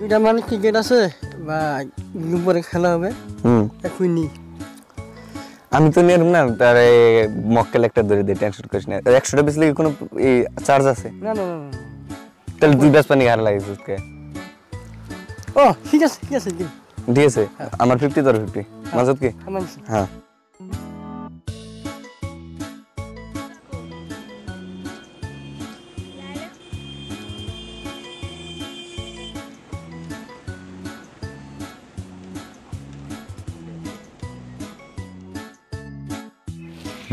দুইটা মানে ক্রিকেট আছে বা পরে খেলা হবে। হুম। এখনই আমি তো নিয়ে না তার মক্কেল একটা ধরে দিই টেনশন করিস না। একশোটা বেশি কি কোনো চার্জ আছে? না না না। তাহলে দুই ব্যাস পানি হার কে ও ঠিক আছে ঠিক আছে ঠিক আছে আমার ফিফটি তোর ফিফটি মাজত কি? আমার হ্যাঁ।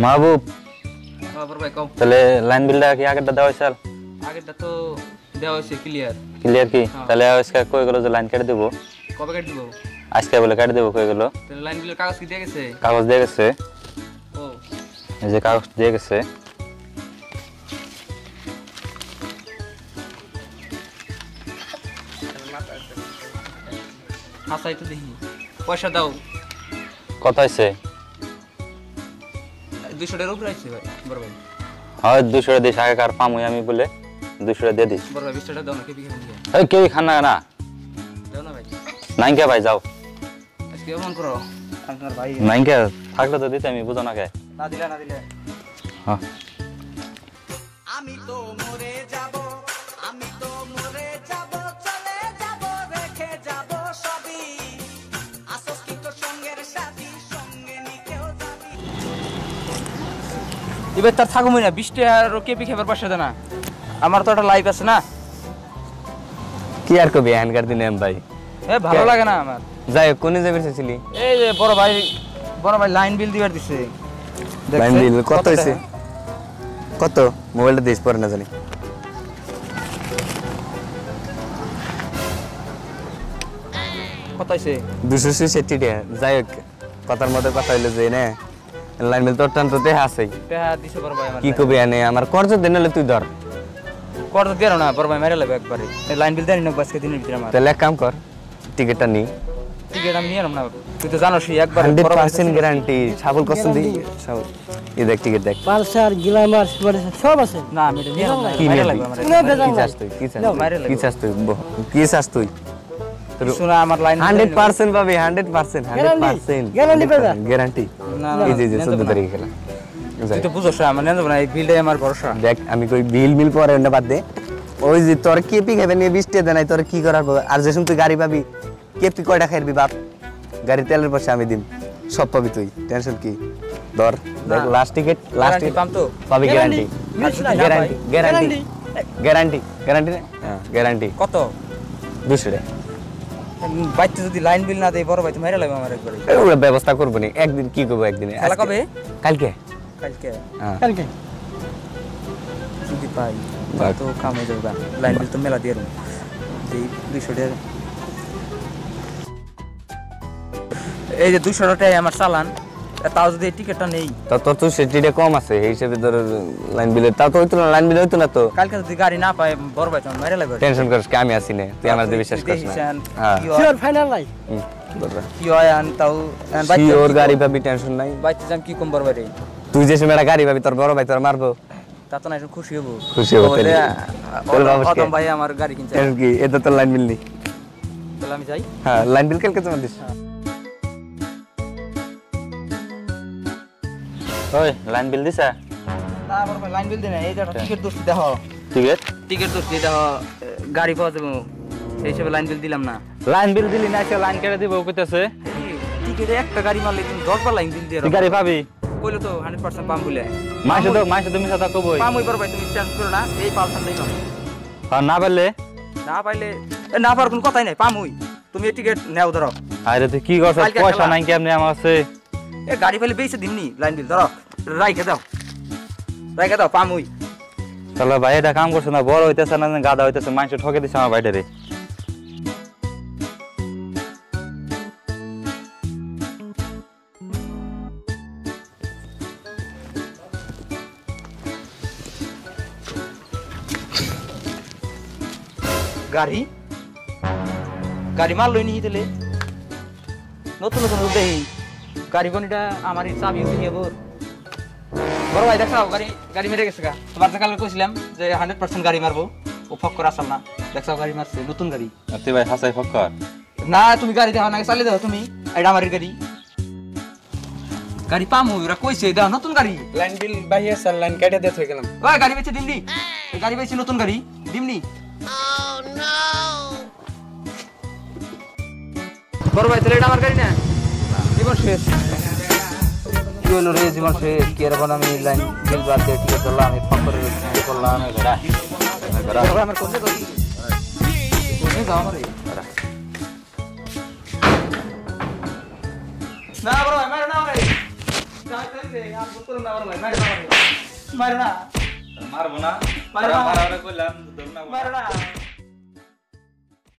মাহবুব। খবর ভাই কও। তাহলে লাইন বিলটা কি আগেরটা দেওয়া হয়েছে আগেরটা তো দেওয়া হয়েছে ক্লিয়ার ক্লিয়ার কি? তাহলে আজকে কই গেলো যে লাইন কেটে দেবো? কবে কেটে দিব? আজকে বলে কেটে দেবো কই গেলো? তাহলে লাইন বিলের কাগজ কি দিয়ে গেছে? কাগজ দিয়ে গেছে। ও। এই যে কাগজ দিয়ে গেছে। হাসাই তো দেখি পয়সা দাও। কত হয়েছে? দুশো টাকার উপরে আসছে ভাই বড় ভাই। হয় দুশো দিস আগে কার পামুই আমি বলে দুশো দিয়ে দিস। বড় ভাই বিশ টাকা দাও না কেবি খেয়ে। নিয়ে ওই খান না না। দাও না ভাই। নাইনকে ভাই যাও। আজকে ফোন করো। আপনার ভাই। নাইনকে থাকলে তো দিতে আমি বুঝো না কে। না দিলে না দিলে। হ্যাঁ। এবার তার থাকুমই না বিশ টাকা কেপি খেবার দেয় না আমার তো একটা লাইফ আছে না। কি আর কবি হ্যান্ডকার দিনে ভাই? এ ভালো লাগে না আমার। যাই হোক কোনে যাবে ছিলি এই যে বড় ভাই বড় ভাই লাইন বিল দিবার দিছে। লাইন বিল কত? হয়েছে কত? মোবাইলটা দিস পরে না জানি। কত দুশো ছেষট্টি টাকা যাই হোক কথার মধ্যে কথা হইল যে না। লাইন বিল তোর টান তো দেহা আছে টাকা দিছে বড় ভাই কি কবি আনে আমার কর্জ দিন হলে তুই ধর। কর তো দিও না বড় ভাই মেরে লাগবে একবারে। লাইন বিল দেন না আজকে দিনের ভিতরে আমার। তাহলে এক কাম কর টিকিটটা নি। টিকিট আমি নিয়ে না তুই তো জানোস একবার হান্ড্রেড পার্সেন্ট গ্যারান্টি ছাগল দিই ছাগল। এই দেখ টিকিট দেখ। পালসার গ্লামার সব আছে। না আমি এটা নিয়ে না কি মেরে লাগবে আমার কি চাস তুই? কি চাস নাও, কি চাস তুই? কি চাস তুই? শোনা আমার লাইন হান্ড্রেড পার্সেন্ট পাবি hundred percent hundred Guarantee? Percent পাবে? গ্যারান্টি না, না, এই যে যে নিয়ে চোদ্দ যাব না। তারিখে খেলা। তুই তো বুঝোস আমার নিয়ে না এই বিলটাই আমার ভরসা। দেখ আমি কই বিল মিল পরে অন্য বাদ দে। ওই যে তোর কেপি খাবে নিয়ে বৃষ্টি দেয় নাই তোর কি করার পর? আর যে তুই গাড়ি পাবি কেপি কয়টা খাইবি বাপ? গাড়ি তেলের পয়সা আমি দিম। সব পাবি তুই টেনশন কি? ধর দেখ। লাস্ট টিকিট লাস্ট Guarantee পাম তো? পাবি guarantee. Guarantee guarantee Guarantee? Guarantee guarantee হ্যাঁ। গ্যারান্টি কত? দুশো টাকা বাইতে যদি লাইন বিল না দেয় বড় ভাই তো মেরে লাগবে আমার একবারে। ওরা ব্যবস্থা করব নি। একদিন কি করব একদিনে? খেলা কবে? কালকে। কালকে? হ্যাঁ। কালকে। যদি পাই তো কাম হয়ে যাবে। লাইন বিল তো মেলা দিয়ে দেবো এই দুইশো টাকা। এই যে দুইশো টাকায় আমার চালান। তাও যদি টিকিটটা নেই। তা তোর তো সেটিটা কম আছে এই হিসেবে ধর লাইন বিলের তা তো হইতো না লাইন বিল হইতো না তো। কালকে যদি গাড়ি না পাই বড় ভাই তোমার মেরে লাগবে। টেনশন করিস কি আমি আসি না তুই আমার দিয়ে বিশ্বাস করিস না। হ্যাঁ। ফাইনাল নাই হুম, কি হয় আন তাও আন বাইতে ওর যাম গাড়ি কি পাবি টেনশন নাই? বাইতে যাম কি কম বড় ভাই তুই যে সময় গাড়ি পাবি তোর বড় ভাই তোর মারবো। তা তো না একটু খুশি হব। খুশি হব তাহলে। অদম ভাই আমার গাড়ি কিনছে। কি এটা তোর লাইন বিল নেই। তাহলে আমি যাই। হ্যাঁ লাইন বিল কালকে তোমার দিস। ওই লাইন বিল দিছা? না বড় ভাই লাইন বিল দিন এই যে টিকিট দোস্তি দেখো। ঠিক আছে টিকিট দেখো গাড়ি পাওয়া যাবে সেই হিসেবে লাইন বিল দিলাম না। লাইন বিল দিলি না সে লাইন কেটে দিব কইতেছে টিকিটে একটা গাড়ি মারলে তুমি দশবার লাইন বিল দিয়ে গাড়ি পাবি? কইলে তো পাম বলে। মাসে তো মাসে তুমি সাথে কবই পাম বড় ভাই তুমি করো না এই পালসানটাই পাম। আর না পারলে? না পাইলে এ, না পারার কোনো কথাই নাই পাম তুমি এই টিকিট নেও ধরো। আরে তুই কি করছ? পয়সা নাই কেমনে আমার আছে এ গাড়ি পাইলে বেশি দিমনি লাইন বিল ধরো রাইখে দাও রাইখে দাও পাম ওই তাহলে ভাই এটা কাম করছে না বড় হইতেছে না গাদা হইতেছে মানুষ ঠকে দিছে আমার বাইরে গাড়ি? গাড়ি মারলই নি দিলে নতুন নতুন দেখি গাড়ি বনিটা আমার চাবি নিয়ে বোর বড় ভাই দেখাও গাড়ি গাড়ি মেরে গেছে গা। তোমার যে কালকে কইছিলাম যে হান্ড্রেড পার্সেন্ট গাড়ি মারবো ও ফক করে আসল না। দেখছ গাড়ি মারছে নতুন গাড়ি। তুই ভাই হাসাই ফক্কর না তুমি গাড়ি দেখো না চালিয়ে দাও তুমি এটা আমার গাড়ি। গাড়ি পামু ওরা কইছে দাও নতুন গাড়ি। লাইন বিল বাইরে স্যার লাইন কেটে দিয়ে থয়ে গেলাম। ওই গাড়ি বেচে দিমনি এই গাড়ি বেচে নতুন গাড়ি দিমনি। বড় ভাই তাহলে এটা আমার গাড়ি না? জীবন শেষ। কি হলো রে জীবন শেষ। কি আর আমি লাইন বিল বাদ দিয়ে ঠিক আছে আমি ফকরের কি করলাম আমার কোথায় যাও আমার না বড়। না বলতো না বড় ভাই না মারো মারবো না। মারো না। মারা না।